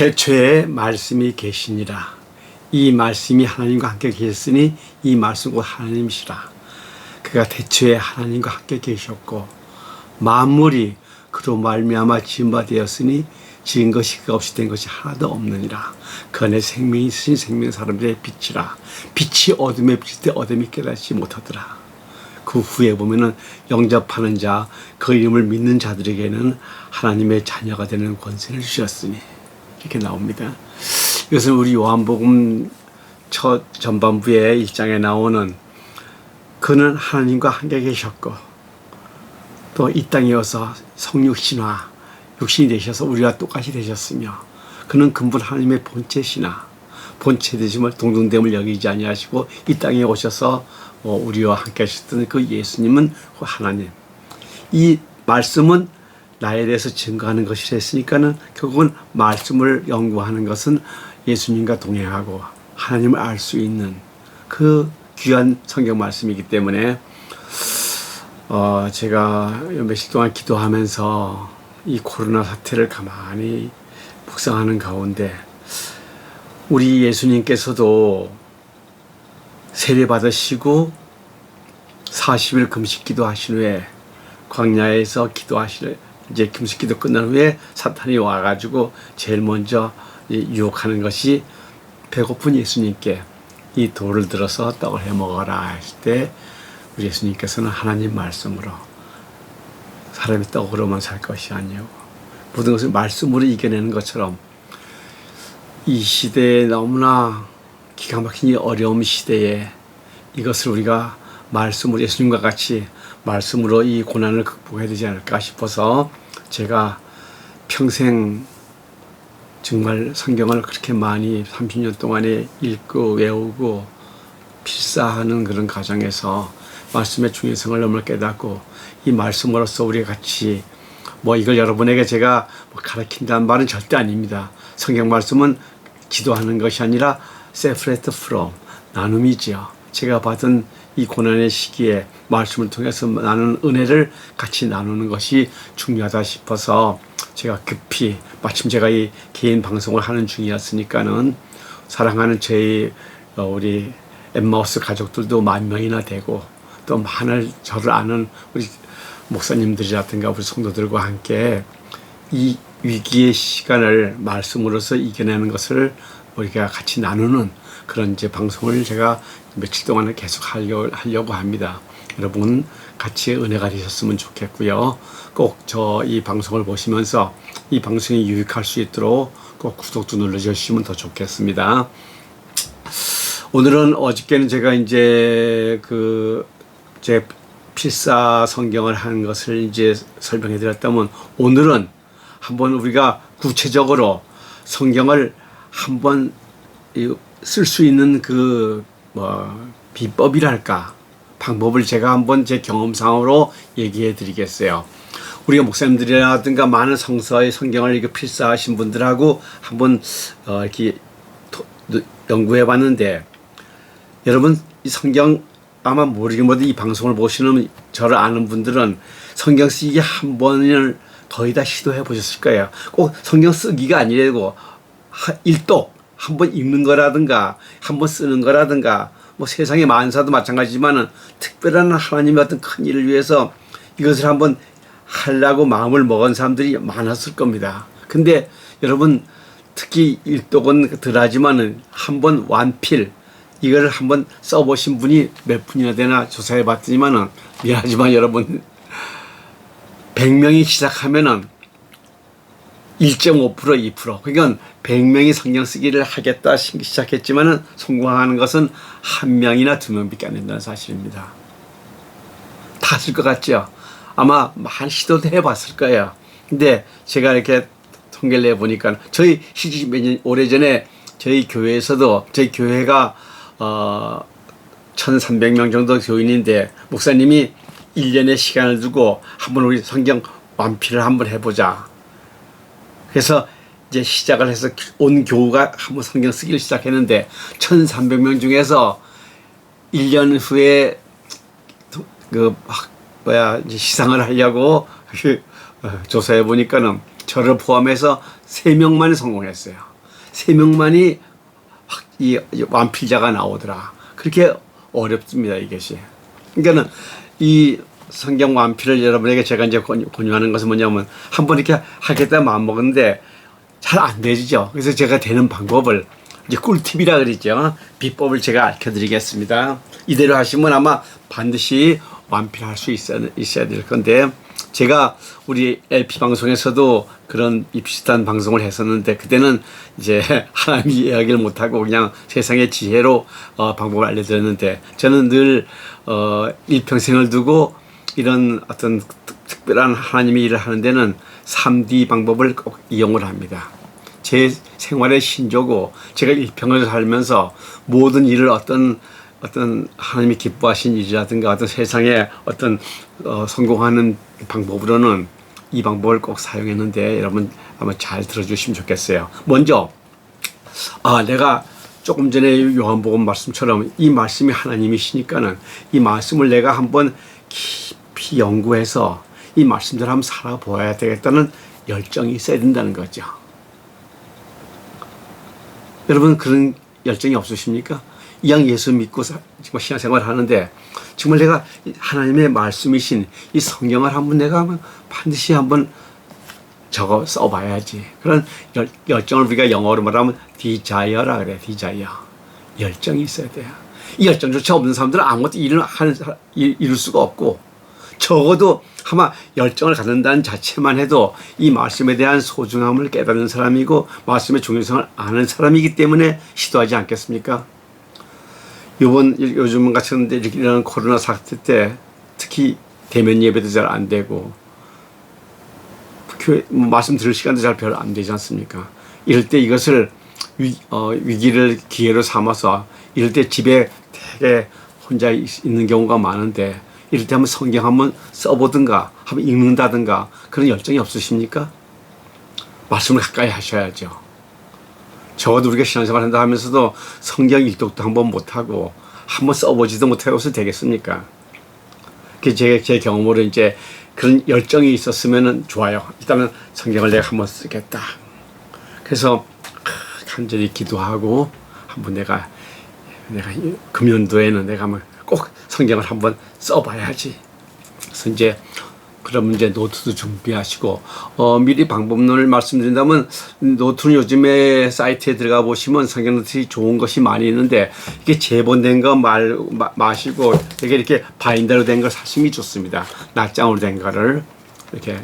태초에 말씀이 계시니라. 이 말씀이 하나님과 함께 계셨으니 이 말씀 곧 하나님이시라. 그가 태초에 하나님과 함께 계셨고 만물이 그로 말미암아 지은 바 되었으니 지은 것이 그 없이 된 것이 하나도 없느니라. 그 안에 생명이 있으신 생명 사람들의 빛이라. 빛이 어둠에 비칠 때 어둠이 깨닫지 못하더라. 그 후에 보면은 영접하는 자, 그 이름을 믿는 자들에게는 하나님의 자녀가 되는 권세를 주셨으니 이렇게 나옵니다. 이것은 우리 요한복음 첫 전반부에 일장에 나오는 그는 하나님과 함께 계셨고 또 이 땅에 와서 성육신화 육신이 되셔서 우리와 똑같이 되셨으며 그는 근본 하나님의 본체시나 본체 되심을 동등됨을 여기지 아니하시고 이 땅에 오셔서 어, 우리와 함께 하셨던 그 예수님은 그 하나님 이 말씀은 나에 대해서 증거하는 것이라 했으니까는 결국은 말씀을 연구하는 것은 예수님과 동행하고 하나님을 알 수 있는 그 귀한 성경 말씀이기 때문에 어 제가 며칠 동안 기도하면서 이 코로나 사태를 가만히 묵상하는 가운데 우리 예수님께서도 세례 받으시고 40일 금식 기도하신 후에 광야에서 기도하실 이제 금식 기도 끝난 후에 사탄이 와가지고 제일 먼저 유혹하는 것이 배고픈 예수님께 이 돌을 들어서 떡을 해 먹어라 했을 때 우리 예수님께서는 하나님 말씀으로 사람이 떡으로만 살 것이 아니고 모든 것을 말씀으로 이겨내는 것처럼 이 시대에 너무나 기가 막힌 이 어려움 시대에 이것을 우리가 말씀으로 예수님과 같이 말씀으로 이 고난을 극복해야 되지 않을까 싶어서 제가 평생 정말 성경을 그렇게 많이 30년 동안에 읽고 외우고 필사하는 그런 과정에서 말씀의 중요성을 너무 깨닫고 이 말씀으로서 우리 같이 뭐 이걸 여러분에게 제가 뭐 가르친다는 말은 절대 아닙니다. 성경 말씀은 기도하는 것이 아니라 separate from 나눔이지요. 제가 받은 이 고난의 시기에 말씀을 통해서 나는 은혜를 같이 나누는 것이 중요하다 싶어서 제가 급히 마침 제가 이 개인 방송을 하는 중이었으니까는 사랑하는 저희 어, 우리 엠마우스 가족들도 만 명이나 되고 또 많은 저를 아는 우리 목사님들이라든가 우리 성도들과 함께 이 위기의 시간을 말씀으로서 이겨내는 것을 우리가 같이 나누는 그런 이제 방송을 제가 며칠 동안 계속 하려, 하려고 합니다. 여러분 같이 은혜가 되셨으면 좋겠고요. 꼭 저 이 방송을 보시면서 이 방송이 유익할 수 있도록 꼭 구독도 눌러주시면 더 좋겠습니다. 오늘은 어저께는 제가 이제 그 제 필사 성경을 한 것을 이제 설명해 드렸다면 오늘은 한번 우리가 구체적으로 성경을 한번 쓸 수 있는 그 뭐 비법이랄까 방법을 제가 한번 제 경험상으로 얘기해 드리겠어요. 우리가 목사님들이라든가 많은 성서의 성경을 이렇게 필사하신 분들하고 한번 어 이렇게 연구해 봤는데 여러분 이 성경 아마 모르긴 모르이 방송을 보시는 저를 아는 분들은 성경 쓰기 한 번을 거의 다 시도해 보셨을 거예요. 꼭 성경 쓰기가 아니라고 일독 한번 읽는 거라든가 한 번 쓰는 거라든가 뭐 세상의 만사도 마찬가지지만은 특별한 하나님의 어떤 큰 일을 위해서 이것을 한번 하려고 마음을 먹은 사람들이 많았을 겁니다. 근데 여러분 특히 일독은 덜하지만은 한 번 완필 이걸 한번 써보신 분이 몇 분이나 되나 조사해 봤더니만은 미안하지만 여러분 100명이 시작하면은 1.5% 2% 그러니까 100명이 성경 쓰기를 하겠다 시작했지만은 성공하는 것은 한 명이나 두 명밖에 안 된다는 사실입니다. 다 쓸 것 같죠? 아마 많이 시도도 해봤을 거예요. 근데 제가 이렇게 통계를 내보니까 저희 시집 몇년 오래전에 저희 교회에서도 저희 교회가 어 1300명 정도 교인인데 목사님이 1년의 시간을 두고 한번 우리 성경 완필을 한번 해보자. 그래서 이제 시작을 해서 온 교우가 한번 성경 쓰기를 시작했는데 1300명 중에서 1년 후에 그 뭐야 이제 시상을 하려고 어, 조사해 보니까는 저를 포함해서 3명만 성공했어요. 세 명만이 확이 완필자가 나오더라. 그렇게 어렵습니다 이것이. 그러니까는 이 성경 완필을 여러분에게 제가 이제 권- 권유하는 것은 뭐냐면 한 번 이렇게 하겠다 마음 먹었는데 잘 안 되죠. 그래서 제가 되는 방법을 이제 꿀팁이라 그러죠. 비법을 제가 알려드리겠습니다. 이대로 하시면 아마 반드시 완필할 수 있어야, 있어야 될 건데 제가 우리 LP 방송에서도 그런 이 비슷한 방송을 했었는데 그때는 이제 하나님이 이야기를 못하고 그냥 세상의 지혜로 어, 방법을 알려드렸는데 저는 늘 어, 일평생을 두고 이런 어떤 특- 특별한 하나님의 일을 하는 데는 3D 방법을 꼭 이용을 합니다. 제 생활의 신조고 제가 일평을 살면서 모든 일을 어떤 어떤 하나님이 기뻐하신 일이라든가 어떤 세상에 어떤 어, 성공하는 방법으로는 이 방법을 꼭 사용했는데 여러분 한번 잘 들어주시면 좋겠어요. 먼저 아 내가 조금 전에 요한복음 말씀처럼 이 말씀이 하나님이시니까는 이 말씀을 내가 한번 깊이 연구해서 이 말씀대로 한번 살아보아야 되겠다는 열정이 있어야 된다는 거죠. 여러분 그런 열정이 없으십니까? 이왕 예수 믿고 사- 정말 신앙생활 하는데 정말 내가 이 하나님의 말씀이신 이 성경을 한번 내가 반드시 한번 적어 써봐야지. 그런 열, 열정을 우리가 영어로 말하면 디자이어라 그래. 디자이어. 열정이 있어야 돼요. 이 열정조차 없는 사람들은 아무것도 일을 하는 이룰 수가 없고 적어도 아마 열정을 갖는다는 자체만 해도 이 말씀에 대한 소중함을 깨닫는 사람이고 말씀의 중요성을 아는 사람이기 때문에 시도하지 않겠습니까? 요번 요즘 같은 데 이런 코로나 사태 때 특히 대면 예배도 잘 안 되고 교회 뭐 말씀 들을 시간도 잘 별로 안 되지 않습니까? 이럴 때 이것을 위, 어, 위기를 기회로 삼아서 이럴 때 집에 되게 혼자 있- 있는 경우가 많은데 한번 성경 한번 써보든가 한번 읽는다든가 그런 열정이 없으십니까? 말씀을 가까이 하셔야죠. 적어도 우리가 신앙생활 한다 하면서도 성경 읽독도 한번 못하고 한번 써보지도 못해서 되겠습니까? 그 제, 제 경험으로 이제 그런 열정이 있었으면 좋아요. 일단은 성경을 내가 한번 쓰겠다. 그래서 간절히 기도하고 한번 내가 내가 이 금연도에는 내가 꼭 성경을 한번 써봐야지. 그래서 이제 그럼 이제 노트도 준비하시고 어, 미리 방법론을 말씀드린다면 노트는 요즘에 사이트에 들어가 보시면 성경 노트이 좋은 것이 많이 있는데 이게 재본된 거 말, 마, 마시고 되게 이렇게 바인더로 된 걸 사시는 게 좋습니다. 낱장으로 된 거를 이렇게,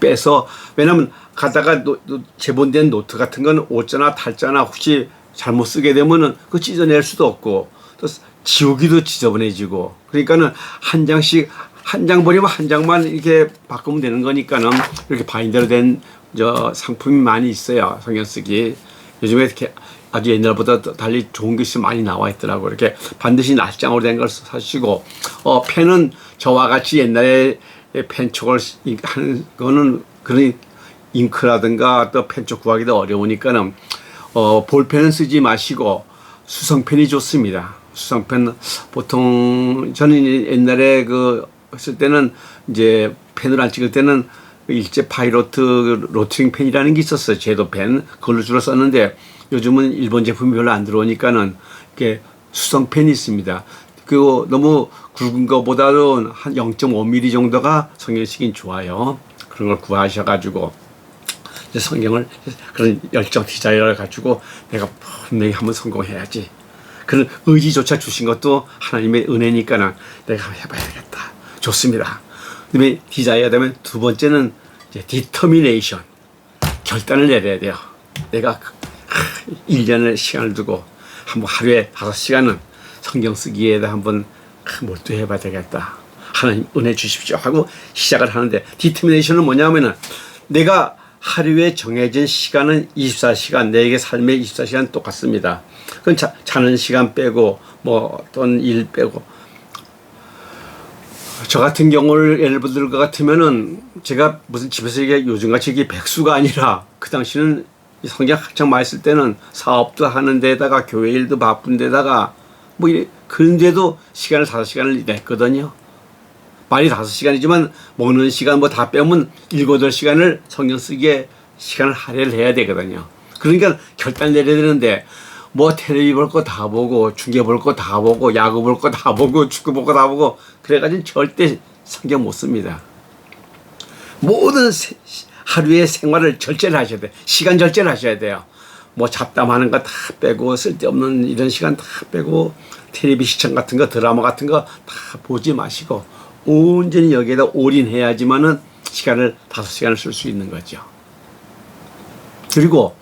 빼서 왜냐면 가다가 노, 노, 재본된 노트 같은 건 오자나 탈자나 혹시 잘못 쓰게 되면은 그 찢어낼 수도 없고 또 지우기도 지저분해지고 그러니까는 한 장씩 한 장 버리면 한 장만 이렇게 바꾸면 되는 거니까는 이렇게 바인더로 된 저 상품이 많이 있어요. 성경 쓰기. 요즘에 이렇게 아주 옛날보다 더 달리 좋은 것이 많이 나와 있더라고. 이렇게 반드시 낱장으로 된 걸 사시고 어 펜은 저와 같이 옛날에 펜촉을 하는 거는 그런 잉크라든가 또 펜촉 구하기도 어려우니까는 어, 볼펜은 쓰지 마시고 수성펜이 좋습니다. 수성펜 보통 저는 옛날에 그 했을 때는 이제 펜을 안 찍을 때는 일제 파이로트 로트링 펜이라는 게 있었어요. 제도 펜 그걸로 주로 썼는데 요즘은 일본 제품이 별로 안 들어오니까는 이게 수성 펜이 있습니다. 그리고 너무 굵은 것보다는 한 0.5mm 정도가 성형식이 좋아요. 그런 걸 구하셔가지고 성경을 그런 열정 디자이어를 가지고 내가 분명히 한번 성공해야지. 그런 의지조차 주신 것도 하나님의 은혜니까는 내가 해봐야겠다. 좋습니다. 그다음에 디자이어 되면 두 번째는 이제 디터미네이션 결단을 내려야 돼요. 내가 1년을 시간을 두고 한번 하루에 다섯 시간은 성경 쓰기에 한번 몰두해 봐야 되겠다. 하나님 은혜 주십시오 하고 시작을 하는데 디터미네이션은 뭐냐면은 내가 하루에 정해진 시간은 24시간 내게 삶의 24시간 똑같습니다. 그건 자, 자는 시간 빼고 뭐 어떤 일 빼고 저 같은 경우를 예를 들을 것 같으면은 제가 무슨 집에서 이게 요즘같이 이게 백수가 아니라 그 당시는 한창 많이 쓸 때는 사업도 하는 데다가 교회 일도 바쁜 데다가 뭐 이래 그런데도 시간을 다섯 시간을 냈거든요. 말이 다섯 시간이지만 먹는 시간 뭐 다 빼면 일곱 여덟 시간을 성경 쓰기에 시간을 할애를 해야 되거든요. 그러니까 결단 내려야 되는데 뭐 텔레비 볼 거 다 보고 중계 볼 거 다 보고 야구 볼 거 다 보고 축구 볼 거 다 보고 그래가지고 절대 성경 못 씁니다. 모든 세- 하루의 생활을 절제를 하셔야 돼요. 시간 절제를 하셔야 돼요. 뭐 잡담하는 거 다 빼고 쓸데없는 이런 시간 다 빼고 텔레비 시청 같은 거 드라마 같은 거 다 보지 마시고 온전히 여기에다 올인해야지만은 시간을 다섯 시간을 쓸 수 있는 거죠. 그리고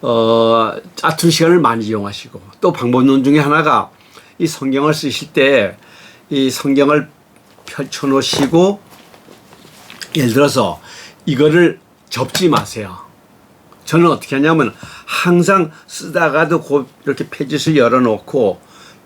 어, 짜투리 시간을 많이 이용하시고 또 방법론 중에 하나가 이 성경을 쓰실 때 이 성경을 펼쳐 놓으시고 예를 들어서 이거를 접지 마세요. 저는 어떻게 하냐면 항상 쓰다가도 고 이렇게 페이지를 열어놓고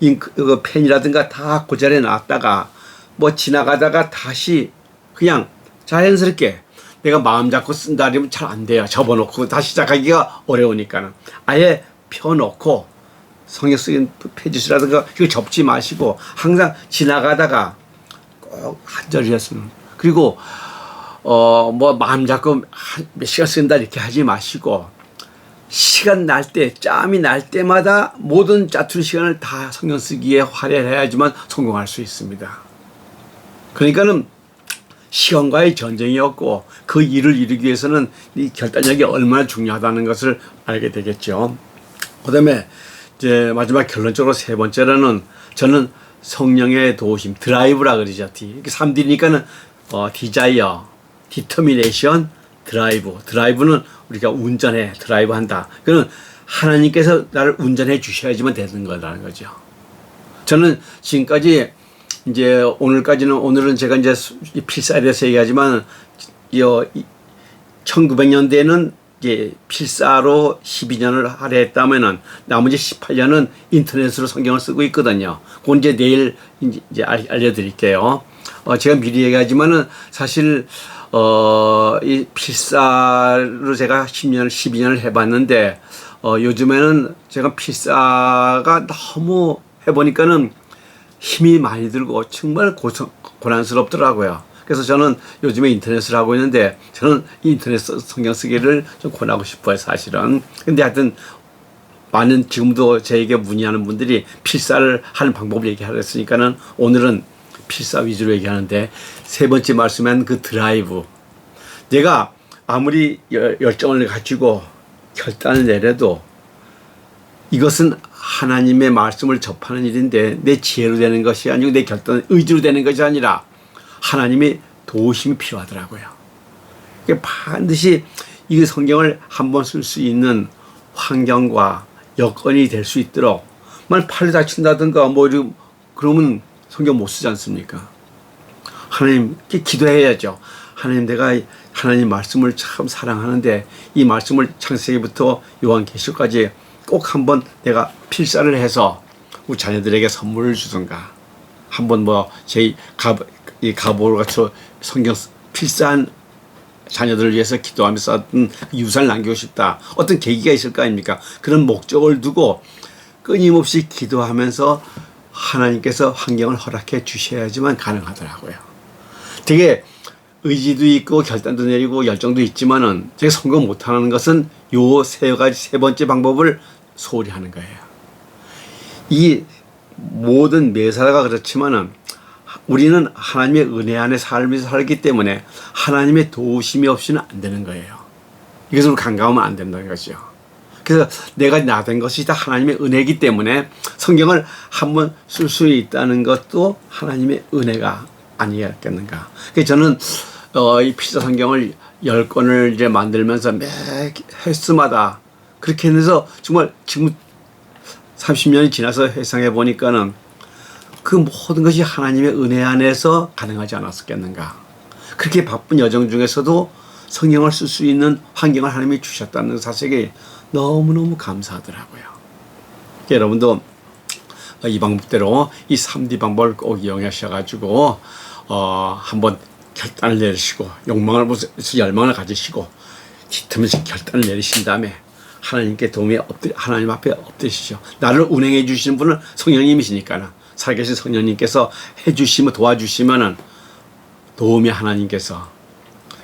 잉크 그 펜이라든가 다 그 자리에 놨다가 뭐 지나가다가 다시 그냥 자연스럽게 내가 마음 잡고 쓴다 그러면 잘 안 돼요. 접어놓고 다시 시작하기가 어려우니까는 아예 펴놓고 성경 쓰인 페이지라든가 이거 접지 마시고 항상 지나가다가 꼭한 자리였으면 그리고 어 뭐 마음 잡고 한- 몇 시간 쓴다 이렇게 하지 마시고 시간 날 때 짬이 날 때마다 모든 짜투리 시간을 다 성경 쓰기에 활용해야지만 성공할 수 있습니다. 그러니까는 시간과의 전쟁이었고 그 일을 이루기 위해서는 이 결단력이 얼마나 중요하다는 것을 알게 되겠죠. 그다음에 이제 마지막 결론적으로 세 번째로는 저는 성령의 도우심 드라이브라 그러죠. 이렇게 3D니까는 어, 디자이어, 디터미네이션, 드라이브. 드라이브는 우리가 운전해 드라이브 한다. 그는 하나님께서 나를 운전해 주셔야지만 되는 거라는 거죠. 저는 지금까지 이제 오늘까지는 오늘은 제가 이제 필사에 대해서 얘기하지만 이 1900년대에는 이제 필사로 12년을 하려 했다면은 나머지 18년은 인터넷으로 성경을 쓰고 있거든요. 그건 이제 내일 이제 알- 알려드릴게요. 어, 제가 미리 얘기하지만은 사실 어, 이 필사로 제가 10년, 12년을 해봤는데 어, 요즘에는 제가 필사가 너무 해보니까는 힘이 많이 들고 정말 고성, 고난스럽더라고요. 그래서 저는 요즘에 인터넷을 하고 있는데 저는 인터넷 서- 성경 쓰기를 좀 권하고 싶어요, 사실은. 근데 하여튼 많은 지금도 저에게 문의하는 분들이 필사를 하는 방법을 얘기하랬으니까는 오늘은 필사 위주로 얘기하는데 세 번째 말씀한 그 드라이브. 내가 아무리 열- 열정을 가지고 결단을 내려도 이것은 하나님의 말씀을 접하는 일인데 내 지혜로 되는 것이 아니고 내 결단 의지로 되는 것이 아니라 하나님의 도우심이 필요하더라고요. 반드시 이 성경을 한 번 쓸 수 있는 환경과 여건이 될 수 있도록 만 팔이 다친다든가 뭐 그러면 성경 못 쓰지 않습니까? 하나님께 기도해야죠. 하나님 내가 하나님 말씀을 참 사랑하는데 이 말씀을 창세기부터 요한계시까지 꼭 한번 내가 필사를 해서 우리 자녀들에게 선물을 주던가 한번 뭐 제 이 가보를 같이 성경 필사한 자녀들을 위해서 기도하면서 어떤 유산을 남기고 싶다. 어떤 계기가 있을 거 아닙니까? 그런 목적을 두고 끊임없이 기도하면서 하나님께서 환경을 허락해 주셔야지만 가능하더라고요. 되게 의지도 있고 결단도 내리고 열정도 있지만은 제가 성공 못하는 것은 요 세 가지 세 번째 방법을 소홀히 하는 거예요. 이 모든 매사가 그렇지만은 우리는 하나님의 은혜 안에 삶에서 살기 때문에 하나님의 도우심이 없이는 안 되는 거예요. 이것으로 간과하면 안 된다는 거죠. 그래서 내가 나된 것이 다 하나님의 은혜이기 때문에 성경을 한번 쓸 수 있다는 것도 하나님의 은혜가 아니었겠는가. 그래서 저는 어, 이 필사 성경을 열 권을 이제 만들면서 매 횟수마다 그렇게 해서 정말 지금 30년이 지나서 회상해 보니까는 그 모든 것이 하나님의 은혜 안에서 가능하지 않았었겠는가. 그렇게 바쁜 여정 중에서도 성경을 쓸 수 있는 환경을 하나님이 주셨다는 사실에 너무너무 감사하더라고요. 여러분도 이 방법대로 이 3D 방법을 꼭 이용하셔가지고, 어, 한번 결단을 내리시고, 욕망을. 열망을 가지시고, 뒤틀면서 결단을 내리신 다음에 하나님께 도움이 엎드 하나님 앞에 엎드시죠. 나를 운행해 주시는 분은 성령님이시니까 살아계신 성령님께서 해 주시면 도와주시면은 도움이 하나님께서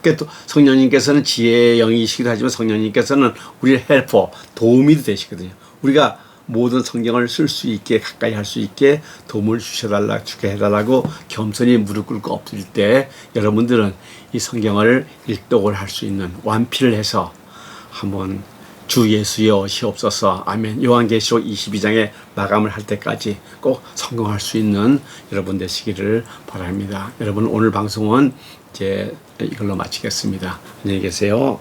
그러니까 또 성령님께서는 지혜의 영이시기도 하지만 성령님께서는 우리의 헬퍼, 도움이 되시거든요. 우리가 모든 성경을 쓸 수 있게 가까이 할 수 있게 도움을 주셔달라 주게 해달라고 겸손히 무릎 꿇고 엎드릴 때 여러분들은 이 성경을 일독을 할 수 있는 완피를 해서 한번 주 예수여 시옵소서 아멘 요한계시록 22장에 마감을 할 때까지 꼭 성공할 수 있는 여러분 되시기를 바랍니다. 여러분 오늘 방송은 이제 이걸로 마치겠습니다. 안녕히 계세요.